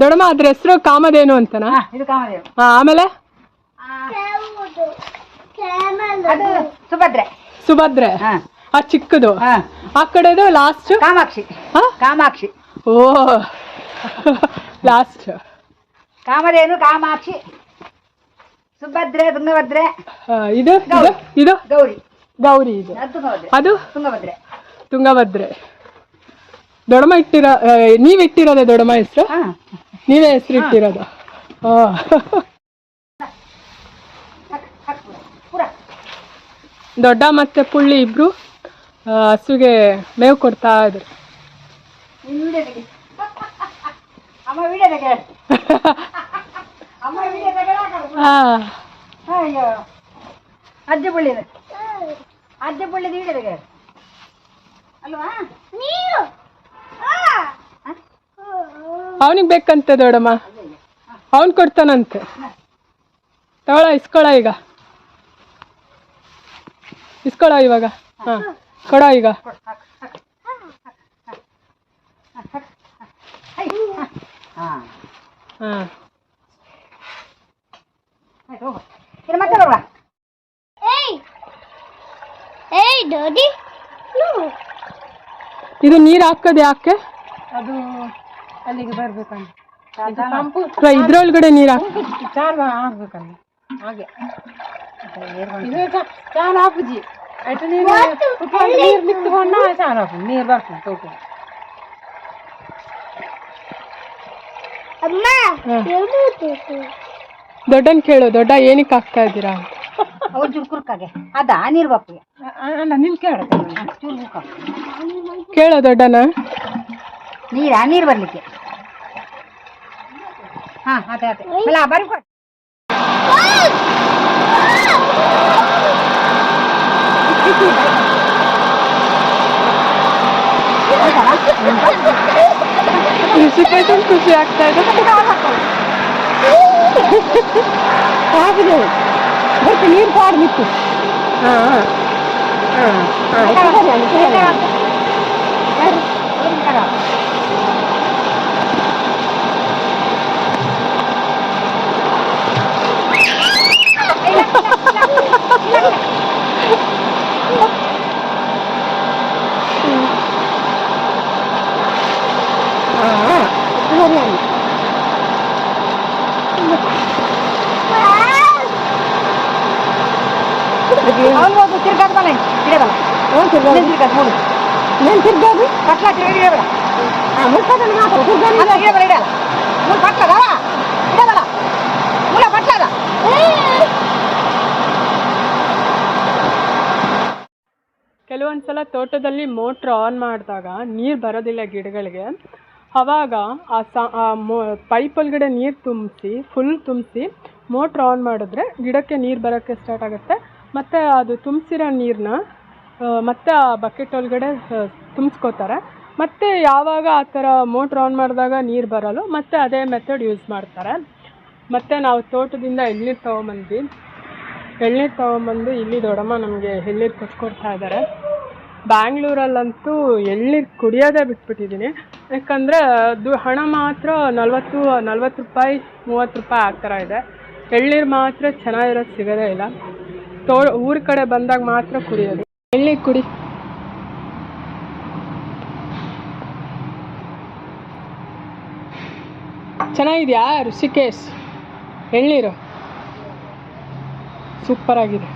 ದೊಡ್ಡಮ್ಮ ಅದ್ರ ಹೆಸರು ಕಾಮಧೇನು ಅಂತನಾ? ಹಾ ಇದು ಕಾಮದೇವ ಹಾ ಆಮೇಲೆ? ಅದು ಸುಭದ್ರೆ. ಸುಭದ್ರೆ. ಹಾ. ಆ ಚಿಕ್ಕದು. ಹಾ. ಆ ಕಡೆದು ಲಾಸ್ಟ್ ಕಾಮಾಕ್ಷಿ. ಹಾ? ಕಾಮಾಕ್ಷಿ. ಓ. ಲಾಸ್ಟ್ ಕಾಮಧೇನು ಕಾಮಾಕ್ಷಿ. ಸುಭದ್ರೆ ತುಂಗಭದ್ರೆ. ಇದು ಇದು ಇದು? ಗೌರಿ. ಗೌರಿ ಇದು. ಅದು ತುಂಗಭದ್ರೆ. ಅದು? ತುಂಗಭದ್ರೆ. ತುಂಗಭದ್ರೆ ಇಟ್ಟಿರ ನೀವ್ ಇಟ್ಟಿರೋದೇ ದೊಡಮ ಹೆಸರು? ನೀವೇ ಹೆಸರು ಇಟ್ಟಿರೋದು. ದೊಡ್ಡ ಮತ್ತೆ ಪುಳ್ಳಿ ಇಬ್ರು ಆ, ಹಸುಗೆ ಮೇವು ಕೊಡ್ತಾ ಇದ್ರು. ಅಜ್ಜ ಬುಳ್ಳಿದ ಅಜ್ಜ ಬುಳ್ಳಿದ ವಿಡಿಯೋ ತೆಗೆ ಅಲ್ವಾ? ಅವನಿಗೆ ಬೇಕಂತೆ ದೊಡಮ್ಮ ಅವನು ಕೊಡ್ತಾನಂತೆ. ತಗೊಳ ಇಸ್ಕೊಳ ಈಗ. ಇಸ್ಕೊಳ ಇವಾಗ. ಹಾ ಕೊಡ ಈಗ. ಹಾಂ. ಇದು ನೀರ್ ಹಾಕೋದು ಯಾಕೆ? ಅದು ಅಲ್ಲಿಗೆ ಬರ್ಬೇಕಂತ. ಅಥವಾ ಇದ್ರೊಳಗಡೆ ನೀರ್ ಚಾರ್ ಆಗ್ಬೇಕಲ್ಲ ಹಾಗೆ. ಇದು ಚಾರ್ ಹಾಕುಜಿ ಆಯ್ತು ನೀರು ಕುತ್ಕೊಂಡು ನೀರು ನಿಂತ್ಕೊಂಡು ಚಾರ್ ಹಾಕು ನೀರು ಬರ್ತದೆ ತೋಟ ದೊಡ್ಡನ್ ಕೇಳು ದೊಡ್ಡ ಏನಕ್ಕೆ ಹಾಕ್ತಾ ಇದ್ದೀರಾ? ಅವ್ರು ಚುರುಕುರ್ಕಾಗೆ ಅದಾ ನೀರು ಬಪ್ಪಿಗೆ ಅಣ್ಣ ನಿನ್ ಕೇಳ. ಚುರುಕ ಕೇಳು ದೊಡ್ಡನ. ನೀರ ನೀರು ಬರ್ಲಿಕ್ಕೆ. ಹಾ ಅದೇ ಅದೇ ಅಲ್ಲ ಬರಿ ಕೊಡಿ ಋಷಿಕೇಶನ್ ಖುಷಿ ಆಗ್ತಾ ಇದೆ ಆಗಿದೆ ಬರ್ತು ನೀರು ಪಾಡ್ಬಿಟ್ಟು ಹಾ ಅವನು ತಿರ್ಗಾದ ಬಲ ಇಡಬಲ್ಲ ತಿರ್ಗಾದ ಮೂರು నేను తిరిగాదు పట్ల తిరిగి ఇడబల ముట్టదని మాత్రం తిరిగాను ఇడబల ఇడాల మూడు పట్ల కదా ఇడబల మూల పట్లదా ಕೆಲವೊಂದ್ಸಲ ತೋಟದಲ್ಲಿ ಮೋಟ್ರ್ ಆನ್ ಮಾಡಿದಾಗ ನೀರು ಬರೋದಿಲ್ಲ ಗಿಡಗಳಿಗೆ ಅವಾಗ ಆ ಸಾ, ಆ ಮೋ ಪೈಪ್ ಒಳಗಡೆ ನೀರು ತುಂಬಿಸಿ ಫುಲ್ ತುಂಬಿಸಿ ಮೋಟ್ರ್ ಆನ್ ಮಾಡಿದ್ರೆ ಗಿಡಕ್ಕೆ ನೀರು ಬರೋಕ್ಕೆ ಸ್ಟಾರ್ಟ್ ಆಗುತ್ತೆ. ಮತ್ತು ಅದು ತುಂಬಿಸಿರೋ ನೀರನ್ನ ಮತ್ತೆ ಆ ಬಕೆಟ್ ಒಳಗಡೆ ತುಂಬಿಸ್ಕೋತಾರೆ. ಮತ್ತು ಯಾವಾಗ ಆ ಥರ ಮೋಟ್ರ್ ಆನ್ ಮಾಡಿದಾಗ ನೀರು ಬರಲ್ಲ, ಮತ್ತೆ ಅದೇ ಮೆಥಡ್ ಯೂಸ್ ಮಾಡ್ತಾರೆ. ಮತ್ತು ನಾವು ತೋಟದಿಂದ ಎಳ್ನೀರು ತೊಗೊಂಬಂದ್ವಿ. ಎಳ್ನೀರು ತೊಗೊಂಬಂದು ಇಲ್ಲಿ ದೊಡ್ಡಮ್ಮ ನಮಗೆ ಎಳ್ನೀರು ಕೊಟ್ಕೊಡ್ತಾ ಇದ್ದಾರೆ. ಬ್ಯಾಂಗ್ಳೂರಲ್ಲಂತೂ ಎಳ್ನೀರು ಕುಡಿಯೋದೇ ಬಿಟ್ಬಿಟ್ಟಿದ್ದೀನಿ. ಯಾಕಂದರೆ ಅದು ಹಣ ಮಾತ್ರ ನಲ್ವತ್ತು ನಲ್ವತ್ತು ರೂಪಾಯಿ, ಮೂವತ್ತು ರೂಪಾಯಿ ಆ ಥರ ಇದೆ. ಎಳ್ನೀರು ಮಾತ್ರ ಚೆನ್ನಾಗಿರೋದು ಸಿಗೋದೇ ಇಲ್ಲ. ತೋ ಊರ ಕಡೆ ಬಂದಾಗ ಮಾತ್ರ ಕುಡಿಯೋದು. ಎಳ್ನೀರು ಕುಡಿ. ಚೆನ್ನಾಗಿದೆಯಾ ಋಷಿಕೇಶ್? ಎಳ್ನೀರು? ಸೂಪರ್ ಆಗಿದೆ.